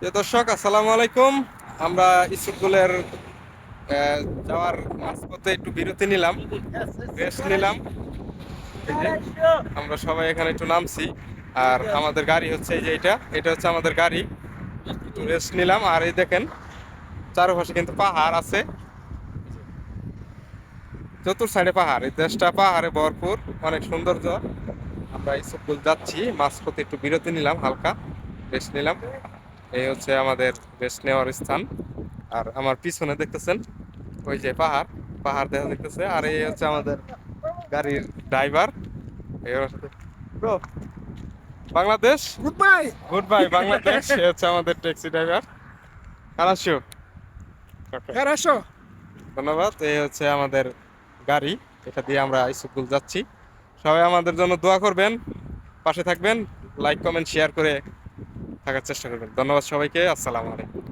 দর্শক, আসসালামু আলাইকুম। আমরা স্কুলের যাওয়ার মাঝপথে একটু বিরতি নিলাম, রেস্ট নিলাম। আমরা সবাই এখানে একটু নামছি। আর আমাদের গাড়ি হচ্ছে এই যে এটা এটা হচ্ছে আমাদের গাড়ি। একটু রেস্ট নিলাম। আর এই দেখেন, চারপাশে কিন্তু পাহাড় আছে। চতুর সাইডে পাহাড়, এই দেশটা পাহাড়ে ভরপুর, অনেক সৌন্দর্য। আমরা স্কুল যাচ্ছি, মাঝপথে একটু বিরতি নিলাম, হালকা রেস্ট নিলাম। এই হচ্ছে আমাদের রেস্ট নেওয়ার স্থান। আর আমার পিছনে দেখতেছেন ওই যে পাহাড় পাহাড় দেখা দেখতেছে আর এই হচ্ছে আমাদের গাড়ির driver bro Bangladesh good bye good bye Bangladesh. এ হচ্ছে আমাদের ট্যাক্সি ড্রাইভার কানাশিও হ্যাঁ ধন্যবাদ। এই হচ্ছে আমাদের গাড়ি। এটা দিয়ে আমরা স্কুল যাচ্ছি। সবাই আমাদের জন্য দোয়া করবেন পাশে থাকবেন। লাইক কমেন্ট শেয়ার করে থাকার চেষ্টা করবেন। ধন্যবাদ সবাইকে আসসালামু আলাইকুম।